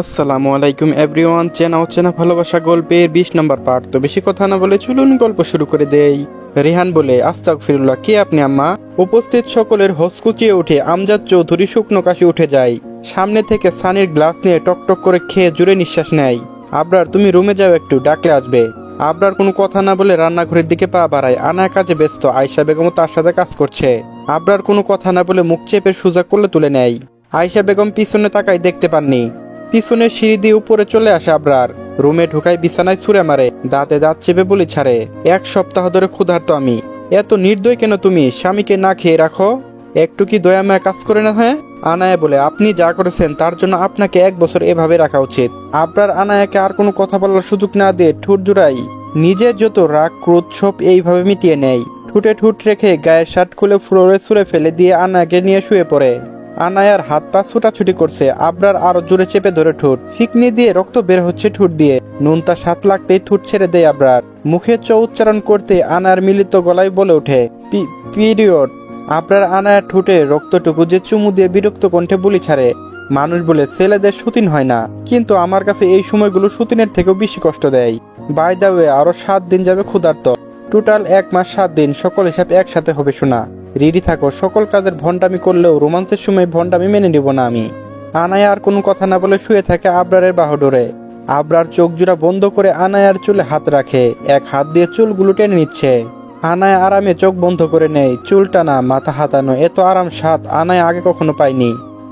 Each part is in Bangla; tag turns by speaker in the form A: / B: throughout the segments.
A: আসসালামু আলাইকুম এভরিওয়ান, চেনা অচেনা ভালোবাসা গল্পের বিশ নম্বর পার্ট তো বেশি কথা না বলে চলুন গল্প শুরু করে দেই। রেহান বলে আস্তাক ফিরুল্লাহ কে আপনি আম্মা? উপস্থিত সকলের হসকুচিয়ে উঠে আমজাদ চৌধুরী শুকনো কাশি উঠে যায়। সামনে থেকে সানির গ্লাস নিয়ে টকটক করে খেয়ে জুড়ে নিঃশ্বাস নেয়। আবরার, তুমি রুমে যাও একটু, ডাকলে আসবে। আবরার কোনো কথা না বলে রান্নাঘরের দিকে পা বাড়ায়। আনা কাজে ব্যস্ত আয়সা বেগমও তার সাথে কাজ করছে। আবরার কোনো কথা না বলে মুখ চেপে সোজা করলে তুলে নেয়। আয়সা বেগম পিছনে তাকাই দেখতে পাননি। পিছনের সিঁড়ি দিয়ে উপরে চলে আসে আবরার। রুমে ঢুকায় বিছানায় ছুঁড়ে মারে, দাঁতে দাঁত চেপে বলি ছাড়ে। এক সপ্তাহ ধরে ক্ষুধার্ত আমি। এত নির্দয় কেন তুমি? স্বামীকে না খেয়ে রাখো? একটু কি দয়াময় কাজ করে না হ্যাঁ? আনায়া বলে, আপনি যা করেছেন তার জন্য আপনাকে এক বছর এভাবে রাখা উচিত। আবরার আনায়াকে আর কোনো কথা বলার সুযোগ না দিয়ে ঠুট জুড়াই নিজের যত রাগ, ক্রোধ সব এইভাবে মিটিয়ে নেয়। ঠুটে ঠুট রেখে গায়ের শার্ট খুলে ফ্লোরে ছুঁড়ে ফেলে দিয়ে আনায়াকে নিয়ে শুয়ে পড়ে। আনায়ার হাত পা ছুটাছুটি করছে। আবরার আরও জোরে চেপে ধরে ঠোঁট। ফিকনি দিয়ে রক্ত বের হচ্ছে ঠোঁট দিয়ে। নুনতা সাত লাগতেই ঠোঁট ছেড়ে দেয় আবরার। মুখে চ উচ্চারণ করতে আনার মিলিত গলায় বলে ওঠে পিরিয়ড। আবরার আনায়ার ঠোঁটে রক্তটুকু যে চুমু দিয়ে বিরক্ত কণ্ঠে বলি ছাড়ে। মানুষ বলে, ছেলেদের সুতিন হয় না। কিন্তু আমার কাছে এই সময়গুলো সুতিনের থেকেও বেশি কষ্ট দেয়। বাই দা ওয়ে, আরও সাত দিন যাবে ক্ষুধার্ত। টোটাল এক মাস সাত দিন, সকল হিসাব একসাথে হবে শোনা রেডি থাকো, সকল কাজের ভণ্ডামি করলেও রোমান্সের সময় ভণ্ডামি মেনে নিব না আমি। আনায়া আর কোনো কথা না বলে শুয়ে থাকে আবরারের বাহডোরে। আবরার চোখ জোড়া বন্ধ করে আনায়ার চুলে হাত রাখে, এক হাত দিয়ে চুলগুলো টেনে নিচ্ছে। আনায় আরামে চোখ বন্ধ করে নেয় চুল টানা মাথা হাতানো, এত আরাম স্বাদ আনায় আগে কখনো পায়নি।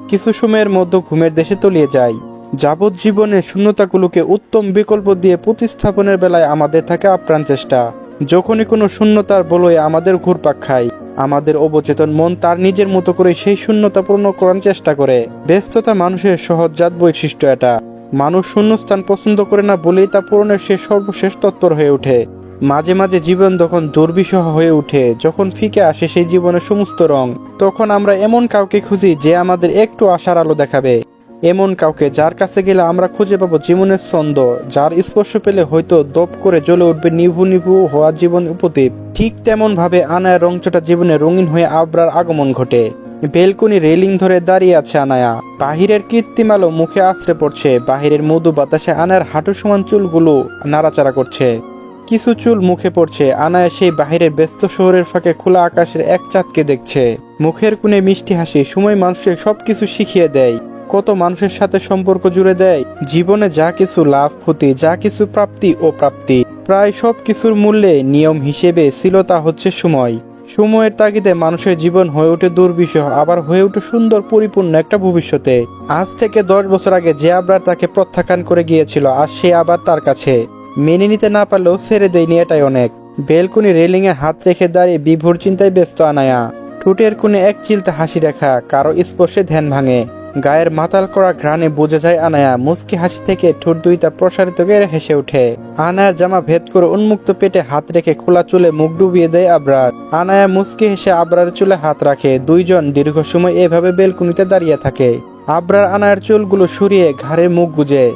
A: কিছু সময়ের মধ্যে ঘুমের দেশে তলিয়ে যায়। যাবজ্জীবনে শূন্যতাগুলোকে উত্তম বিকল্প দিয়ে প্রতিস্থাপনের বেলায় আমাদের থাকে আপ্রাণ চেষ্টা। যখনই কোনো শূন্যতার বলয়ে আমাদের ঘুরপাক খায় আমাদের অবচেতন মন তার নিজের মতো করে সেই শূন্যতা পূর্ণ করার চেষ্টা করে। ব্যস্ততা মানুষের সহজাত বৈশিষ্ট্য এটা। মানুষ শূন্যস্থান পছন্দ করে না বলেই তা পূরণের সে সর্বশেষ তৎপর হয়ে ওঠে। মাঝে মাঝে জীবন যখন দুর্বিষহ হয়ে ওঠে যখন ফিকে আসে সেই জীবনের সমস্ত রং, তখন আমরা এমন কাউকে খুঁজি যে আমাদের একটু আশার আলো দেখাবে। এমন কাউকে যার কাছে গেলে আমরা খুঁজে পাবো জীবনের ছন্দ, যার স্পর্শ পেলে হয়তো দপ করে জ্বলে উঠবে নিভু নিভু হওয়া জীবন উপদ্বীপ। ঠিক তেমন ভাবে আনায়া রংচটা জীবনে রঙিন হয়ে আবরার আগমন ঘটে। বেলকনি রেলিং ধরে দাঁড়িয়ে আছে আনায়া। বাহিরের কৃত্রিম আলো মুখে আশ্রে পড়ছে। বাহিরের মধু বাতাসে আনার হাঁটু সমান চুলগুলো নাড়াচাড়া করছে। কিছু চুল মুখে পড়ছে। আনায়া সেই বাহিরের ব্যস্ত শহরের ফাঁকে খোলা আকাশের এক চাঁদকে দেখছে। মুখের কোণে মিষ্টি হাসি, সময় মানুষের সবকিছু শিখিয়ে দেয়। কত মানুষের সাথে সম্পর্ক জুড়ে দেয়? জীবনে যা কিছু লাভ, ক্ষতি, যা কিছু প্রাপ্তি ও প্রাপ্তি, প্রায় সব কিছুর মূল্যে নিয়ম হিসেবে ছিল তা হচ্ছে সময়। সময়ের তাগিদে মানুষের জীবন হয়ে ওঠে দুর্বিষহ, আবার হয়ে ওঠে সুন্দর, পরিপূর্ণ একটা ভবিষ্যতে। আজ থেকে দশ বছর আগে যে আবরার তাকে প্রত্যাখ্যান করে গিয়েছিল আর সে আবার তার কাছে। মেনে নিতে না পারলেও ছেড়ে দেয়নি এটাই অনেক। বেলকুনি রেলিংয়ে হাত রেখে দাঁড়িয়ে বিভোর চিন্তায় ব্যস্ত আনায়া। ঠোঁটের কোণে এক চিলতে হাসি রেখা, কারও স্পর্শে ধ্যান ভাঙে। গায়ের মাতাল করা ঘ্রাণে বোঝা যায় আনায়া মুস্কি হাসি থেকে ঠোঁট দুইটা প্রসারিত করে হেসে ওঠে। আনায়ার জামা ভেদ করে উন্মুক্ত পেটে হাত রেখে খোলা চুলে মুখ ডুবিয়ে দেয় আবরার। আনায়া মুস্কি হেসে আবরার চুলে হাত রাখে। দুইজন দীর্ঘ সময় এভাবে বেলকুনিতে দাঁড়িয়ে থাকে। আবরার আনায়ার চুলগুলো সরিয়ে ঘাড়ে মুখ গুজে।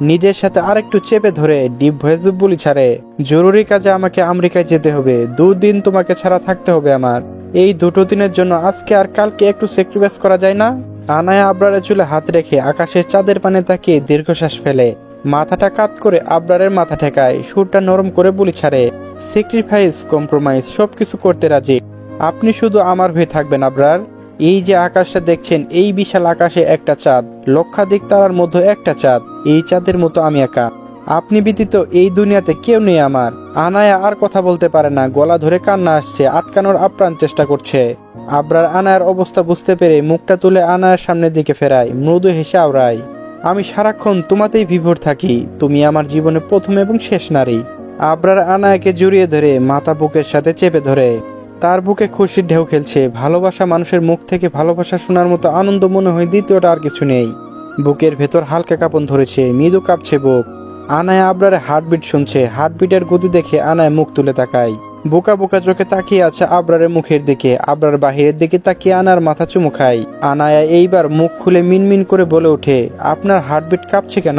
A: নিজের সাথে আরেকটু চেপে ধরে ডিপ ভয়েস বলি ছাড়ে, জরুরি কাজে আমাকে আমেরিকায় যেতে হবে। দুদিন তোমাকে ছাড়া থাকতে হবে আমার। এই দুটো দিনের জন্য আজকে আর কালকে একটু স্যাক্রিফাইস করা যায় না? আনায়া আবরারের চুলে হাত রেখে আকাশের চাঁদের পানে তাকিয়ে দীর্ঘশ্বাস ফেলে। মাথাটা কাত করে আবরারের মাথা ঠেকায়, সুরটা নরম করে বলি ছাড়ে। স্যাক্রিফাইস কম্প্রোমাইজ সবকিছু করতে রাজি। আপনি শুধু আমার হয়ে থাকবেন, আবরার। এই যে আকাশটা দেখছেন, এই বিশাল আকাশে একটা চাঁদ। লক্ষাধিক তারার মধ্যে একটা চাঁদ। এই চাঁদের মতো আমি একা। আপনি ব্যতীত এই দুনিয়াতে কেউ নেই আমার। আনায়া আর কথা বলতে পারে না, গলা ধরে কান্না আসছে, আটকানোর আপ্রাণ চেষ্টা করছে। আবরার আনায়ার অবস্থা বুঝতে পেরে মুখটা তুলে আনায়ার সামনের দিকে ফেরায়, মৃদু হেসে আওড়ায়, আমি সারাক্ষণ তোমাতেই বিভোর থাকি, তুমি আমার জীবনে প্রথম এবং শেষ নারী। আবরার আনায়াকে জড়িয়ে ধরে মাথা বুকের সাথে চেপে ধরে, তার বুকে খুশির ঢেউ খেলছে, ভালোবাসা মানুষের মুখ থেকে ভালোবাসা শোনার মতো আনন্দ মনে হয় দ্বিতীয়টা আর কিছু নেই। বুকের ভেতর হালকা কাঁপন ধরেছে, মৃদু কাঁপছে বুক। আনায় আবরারে হার্টবিট শুনছে, হার্টবিটের গতি দেখে আনায় মুখ তুলে তাকায়। বোকা বোকা চোখে তাকিয়ে আছে আবরারের মুখের দিকে। আবরার বাহিরের দিকে তাকিয়ে আনার মাথা চুমু খায়। আনায়া এইবার মুখ খুলে মিনমিন করে বলে ওঠে, আপনার হার্টবিট কাঁপছে কেন?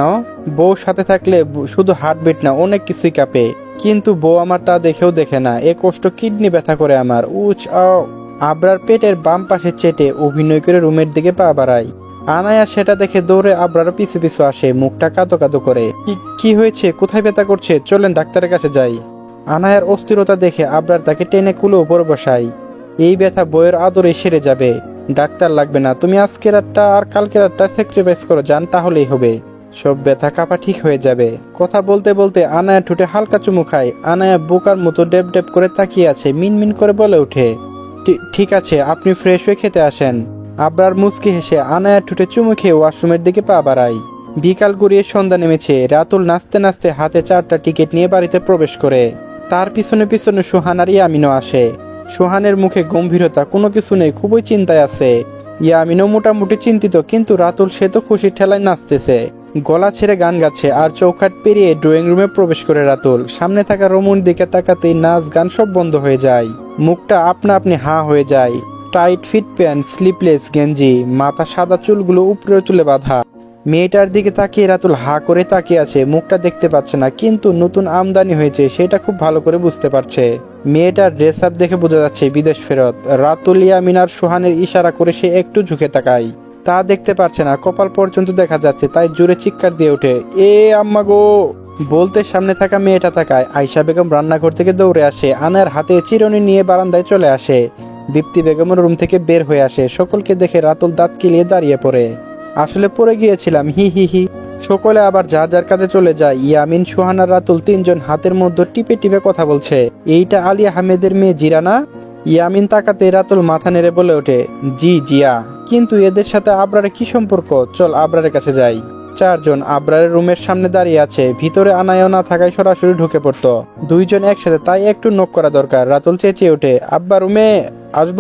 A: বউ সাথে থাকলে শুধু হার্টবিট না, অনেক কিছুই কাঁপে। কিন্তু বউ আমার তা দেখেও দেখে না। এ কষ্ট কিডনি ব্যথা করে আমার। উচ আও আবরার পেটের বাম পাশে চেটে অভিনয় করে রুমের দিকে পা বাড়ায়। আনায়া সেটা দেখে দৌড়ে আবরার পিছু পিছু আসে, মুখটা কাঁদো কাঁদো করে। "কি- কি হয়েছে? কোথায় ব্যথা করছে? চলেন ডাক্তারের কাছে যাই। আনায়ার অস্থিরতা দেখে আবরার তাকে টেনে কুলো উপরে বসাই এই ব্যথা বইয়ের আদরে সেরে যাবে। ডাক্তার লাগবে না, তুমি আজকে রাতটা আর কালকে রাতটা স্যাক্রিফাইস করো, যান তাহলেই হবে। সব ব্যথা কাপা ঠিক হয়ে যাবে। কথা বলতে বলতে আনায়া ঠুটে হালকা চুমু খায়। আনায়া বোকার মতো ডেপ ডেপ করে তাকিয়ে আছে, মিনমিন করে বলে ওঠে ঠিক আছে, আপনি ফ্রেশ হয়ে খেতে আসেন। আবরার মুচকি হেসে আনায়া ঠুটে চুমু খেয়ে ওয়াশরুমের দিকে পা বাড়ায়। বিকাল গড়িয়ে সন্ধ্যা নেমেছে, রাতুল নাচতে নাচতে হাতে চারটা টিকিট নিয়ে বাড়িতে প্রবেশ করে। তার পিছনে পিছনে সুহানার ইয়ামিনও আসে। সুহানের মুখে গম্ভীরতা কোনো কিছু নেই, খুবই চিন্তায় আছে। ইয়ামিনও মোটামুটি চিন্তিত, কিন্তু রাতুল, সে তো খুশি ঠেলায় নাচতেছে। গলা ছেড়ে গান গাচ্ছে আর চৌকাট পেরিয়ে ড্রয়িং রুমে প্রবেশ করে রাতুল। সামনে থাকা রমুর দিকে তাকাতেই নাচ, গান সব বন্ধ হয়ে যায়। মুখটা আপনা আপনি হা হয়ে যায়। টাইট ফিট প্যান্ট, স্লিপলেস গেঞ্জি, মাথা সাদা চুলগুলো উপরে তুলে বাঁধা। মেয়েটার দিকে তাকিয়ে রাতুল হা করে তাকিয়ে আছে, মুখটা দেখতে পাচ্ছে না, কিন্তু নতুন আমদানি হয়েছে, সেটা খুব ভালো করে বুঝতে পারছে। মেয়েটার ড্রেস আপ দেখে বোঝা যাচ্ছে বিদেশ ফেরত। রাতুল ইয়ামিনার সুহানের ইশারা করে সে একটু ঝুঁকে তাকায়। তা দেখতে পারছে না, কপাল পর্যন্ত দেখা যাচ্ছে, তাই জোরে চিৎকার দিয়ে ওঠে, এ আম্মা গো! বলতে সামনে থাকা মেয়েটা তাকায় আয়সা বেগম রান্নাঘর থেকে দৌড়ে আসে, আনার হাতে চিরুনি নিয়ে বারান্দায় চলে আসে। দীপ্তি বেগমের রুম থেকে বের হয়ে আসে, সকলকে দেখে রাতুল দাঁত কিলিয়ে দাঁড়িয়ে পড়ে। আসলে পড়ে গিয়েছিলাম, হি হি হি। সকলে আবার যার যার কাছে চলে যায়, ইয়ামিন, সোহানা রাতুল তিনজন হাতের মধ্যে টিপে টিপে কথা বলছে। এইটা আলী আহমেদের মেয়ে জিরানা ইয়ামিন তাকাতে রাতুল মাথা নেড়ে বলে ওঠে, জি, জিয়া। কিন্তু এদের সাথে আবরারের কি সম্পর্ক? চল আবরারের কাছে যাই। চারজন আবরারের রুমের সামনে দাঁড়িয়ে আছে, ভিতরে আনায়ও না থাকায় সরাসরি ঢুকে পড়তো। দুইজন একসাথে তাই একটু নক করা দরকার, রাতুল চেঁচিয়ে ওঠে, আব্বা রুমে আসব?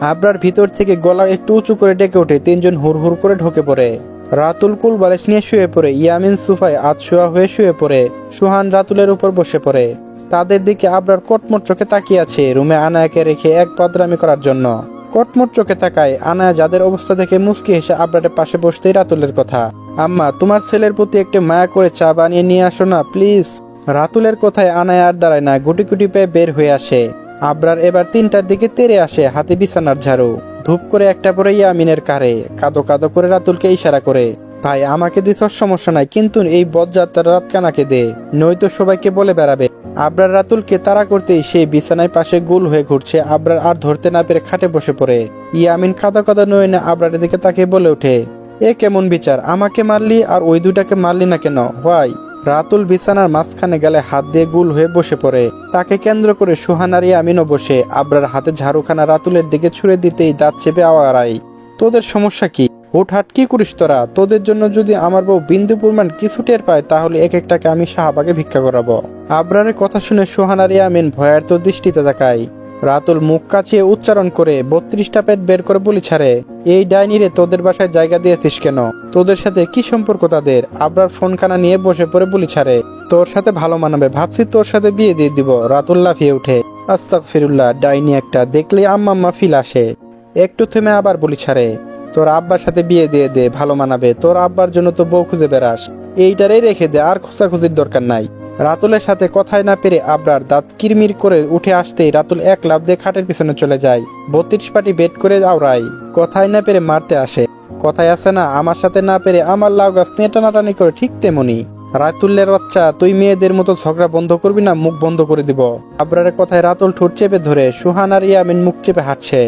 A: আবরার ভিতর থেকে গলা একটু উঁচু করে ডেকে ওঠে, তিনজন হুড় করে ঢুকে পড়ে। রাতুল কুল বালিশ নিয়ে শুয়ে পড়ে, ইয়ামিন সুফায় আতশোয়া হয়ে শুয়ে পড়ে, সুহান রাতুলের উপর বসে পড়ে। তাদের দিকে আবরার কটমট চোখে তাকিয়ে আছে, রুমে আনায়াকে রেখে এক বদরামি করার জন্য। কটমট চোখে তাকায়, আনায়া যাদের অবস্থা দেখে মুসকি হেসে আবরারের পাশে বসতেই রাতুলের কথা। আম্মা, তোমার ছেলের প্রতি একটু মায়া করে চা বানিয়ে নিয়ে আসো না, প্লিজ। রাতুলের কথায় আনায় আর দাঁড়ায় না গুটি গুটি পেয়ে বের হয়ে আসে। আবরার এবার তিনটার দিকে তেরে আসে হাতে বিছানার ঝাড়ু। ধূপ করে একটা পরে ইয়ামিনের কারে, কাদো কাদো করে রাতুলকে ইশারা করে, ভাই, আমাকে দিস সমস্যা নাই, কিন্তু এই বদযাত্রার রাত কানাকে দে, নয়তো সবাইকে বলে বেড়াবে। আবরার রাতুলকে তাড়া করতেই সেই বিছানায় পাশে গুল হয়ে ঘুরছে আবরার আর ধরতে না পেরে খাটে বসে পড়ে। ইয়ামিন কাদা কাদা না আবরারের দিকে তাকে বলে ওঠে এ কেমন বিচার? আমাকে মারলি আর ওই দুটাকে মারলি না কেন? হোয়াই। রাতুল বিছানার মাঝখানে গেলে হাত দিয়ে গুল হয়ে বসে পড়ে। তাকে কেন্দ্র করে সুহানারি আমিনও বসে। আবরার হাতে ঝাড়ুখানা রাতুলের দিকে ছুড়ে দিতেই দাঁত চেপে আওয়ারাই তোদের সমস্যা কি? হুটহাট কি করিস তোরা? তোদের জন্য যদি আমার বউ বিন্দু পরিমাণ কিছু টের পায়, তাহলে এক একটাকে আমি শাহবাগে ভিক্ষা করাবো। আবরারের কথা শুনে সোহানারি আমিন ভয়ার্ত দৃষ্টিতে তাকায়। রাতুল মুখ কাছিয়ে উচ্চারণ করে, বত্রিশটা পেট বের করে বলি ছাড়ে, এই ডাইনিরে তোদের বাসায় জায়গা দিয়েছিস কেন? তোদের সাথে কি সম্পর্ক তাদের? আবরার ফোনখানা নিয়ে বসে পড়ে বলি ছাড়ে, তোর সাথে ভালো মানাবে, ভাবছি তোর সাথে বিয়ে দিয়ে দিব। রাতুল লাফিয়ে উঠে আস্তাক ফিরুল্লাহ ডাইনি একটা, দেখলে আম্মা আম্মা ফিল আসে। একটু থেমে আবার বলি ছাড়ে, তোর আব্বার সাথে বিয়ে দিয়ে দে, ভালো মানাবে, তোর আব্বার জন্য তো বউ খুঁজে বেড়াস এইটারেই রেখে দে, আর খোঁজাখুঁজির দরকার নাই। রাতুলের সাথে কথায় না পেরে আবরার দাঁত কিরমির করে উঠে আসতেই রাতুল এক লাভ দিয়ে খাটের পিছনে চলে যায়। বত্রিশ পাটি বেট করে আওড়াই কথায় না পেরে মারতে আসে। কথায় আছে না, আমার সাথে না পেরে আমার লাউ গাছ নিয়ে টানাটানি করে ঠিক তেমনি। রাতুল্লের বাচ্চা, তুই মেয়েদের মতো ঝগড়া বন্ধ করবি না, মুখ বন্ধ করে দিব। আবরারের কথায় রাতুল ঠোঁট চেপে ধরে, সুহান আর ইয়ামিন মুখ চেপে হাঁটছে।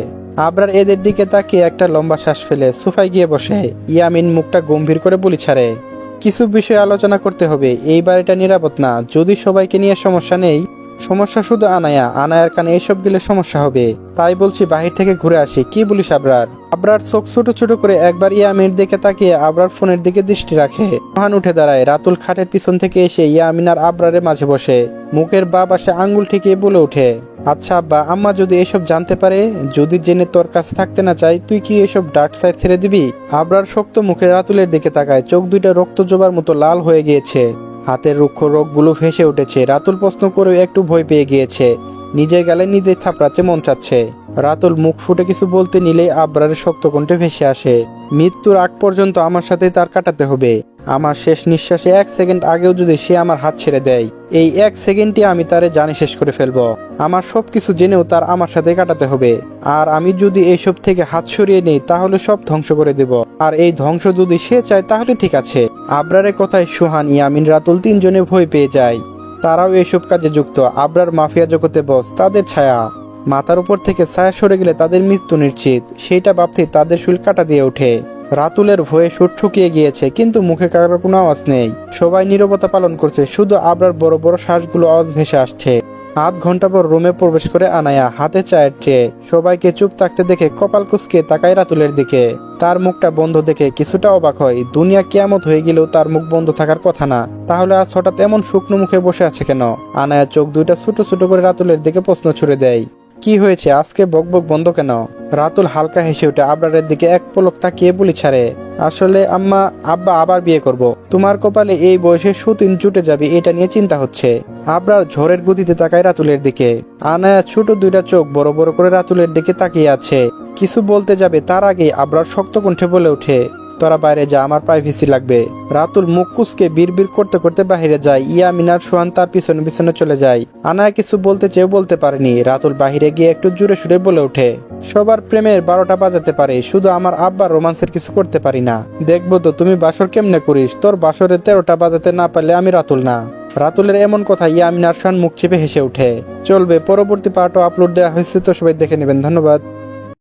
A: আবরার এদের দিকে তাকিয়ে একটা লম্বা শ্বাস ফেলে, সোফায় গিয়ে বসে। ইয়ামিন মুখটা গম্ভীর করে বলি ছাড়ে। কিছু বিষয় আলোচনা করতে হবে। এই বাড়িটা নিরাপদ না। যদি সবাইকে নিয়ে সমস্যা নেই, সমস্যা শুধু আনায়া। আনায়ার কানে এসব দিলে সমস্যা হবে। তাই বলছি বাহির থেকে ঘুরে আসি। কি বলিস আবরার? আবরার চোখ ছোট ছোট করে একবার ইয়ামির দিকে তাকিয়ে আবরার ফোনের দিকে দৃষ্টি রাখে। মহান উঠে দাঁড়ায়। রাতুল খাটের পিছন থেকে এসে ইয়ামিন আর আবরারের মাঝে বসে। মুখের বা পাশে আঙ্গুল ঠেকিয়ে বলে ওঠে। আচ্ছা আব্বা, আম্মা যদি এসব জানতে পারে, যদি জেনে তোর কাছে থাকতে না চাই তুই কি এসব ডার্ক সাইড ছেড়ে দিবি? আবরার শক্ত মুখে রাতুলের দিকে তাকায়, চোখ দুইটা রক্ত জোবার মতো লাল হয়ে গিয়েছে। হাতের রুক্ষ রোগগুলো ভেসে উঠেছে, রাতুল প্রশ্ন করেও একটু ভয় পেয়ে গিয়েছে। নিজের গালে নিজের থাপড়াতে মন চাচ্ছে। রাতুল মুখ ফুটে কিছু বলতে নিলেই আবরারের শক্ত কণ্ঠে ভেসে আসে, মৃত্যুর আগ পর্যন্ত আমার সাথে তার কাটাতে হবে। আমার শেষ নিঃশ্বাসে এক সেকেন্ড আগেও যদি সে আমার হাত ছেড়ে দেয়, এই এক সেকেন্ডে আমি তারে জানি শেষ করে ফেলব। আমার সব কিছু জেনেও তার আমার সাথে কাটাতে হবে। আর আমি যদি এইসব থেকে হাত সরিয়ে নেই, তাহলে সব ধ্বংস করে দেব। আর এই ধ্বংস যদি সে চায়, তাহলে ঠিক আছে। আবরারের কথায় সুহান, ইয়ামিন, রাতুল তিনজনে ভয় পেয়ে যায়। তারাও এসব কাজে যুক্ত। আবরার মাফিয়া জগতে বস, তাদের ছায়া। মাথার উপর থেকে ছায়া সরে গেলে তাদের মৃত্যু নিশ্চিত। সেইটা ভাবতেই তাদের শুল কাটা দিয়ে ওঠে। রাতুলের ভয়ে সুর ঠুকিয়ে গিয়েছে, কিন্তু মুখে কারোর কোনো আওয়াজ নেই। সবাই নীরবতা পালন করছে, শুধু আবরার বড় বড় শ্বাসগুলো আওয়াজ ভেসে আসছে। আধ ঘণ্টা পর রুমে প্রবেশ করে আনায়া হাতে চায়ের ট্রে। সবাইকে চুপ থাকতে দেখে কপাল কুচকে তাকায় রাতুলের দিকে। তার মুখটা বন্ধ দেখে কিছুটা অবাক হয়। দুনিয়া কেয়ামত হয়ে গেলেও তার মুখ বন্ধ থাকার কথা না। তাহলে আজ হঠাৎ এমন শুকনো মুখে বসে আছে কেন? আনায়া চোখ দুইটা ছোট ছোট করে রাতুলের দিকে প্রশ্ন ছুড়ে দেয়। কি হয়েছে? আজকে বকবক বন্ধ কেন? রাতুল হালকা হেসে উঠে আবরারের দিকে এক পলক তাকিয়ে বলি, ছাড়ে, আসলে আম্মা, আব্বা আবার বিয়ে করব। তোমার কপালে এই বয়সে সুতিন জুটে যাবে, এটা নিয়ে চিন্তা হচ্ছে। আবরার ঝড়ের গতিতে তাকায় রাতুলের দিকে। আনায়া ছোট দুইটা চোখ বড় বড় করে রাতুলের দিকে তাকিয়ে আছে। কিছু বলতে যাবে তার আগে আবরার শক্ত কণ্ঠে বলে ওঠে তোরা বাইরে যা, আমার প্রাইভেসি লাগবে। রাতুল মুখ বিড়বিড় করতে করতে বাইরে যায়। ইয়া, মিনার, সোহান তার পিছনে পিছনে চলে যায়। আনায়া কিছু বলতে চেয়েও বলতে পারেনি। রাতুল বাহিরে গিয়ে একটু জুড়ে সুরে বলে ওঠে, সবার প্রেমের বারোটা বাজাতে পারে। শুধু আমার আব্বার রোমান্সের কিছু করতে পারি না। দেখব তো, তুমি বাসর কেমনে করিস? তোর বাসরে তেরোটা বাজাতে না পারলে আমি রাতুল না। রাতুলের এমন কথা ইয়ামিনার সোহান মুখ চেপে হেসে ওঠে। চলবে, পরবর্তী পার্টও আপলোড দেওয়া হয়েছে, তো সবাই দেখে নেবেন। ধন্যবাদ।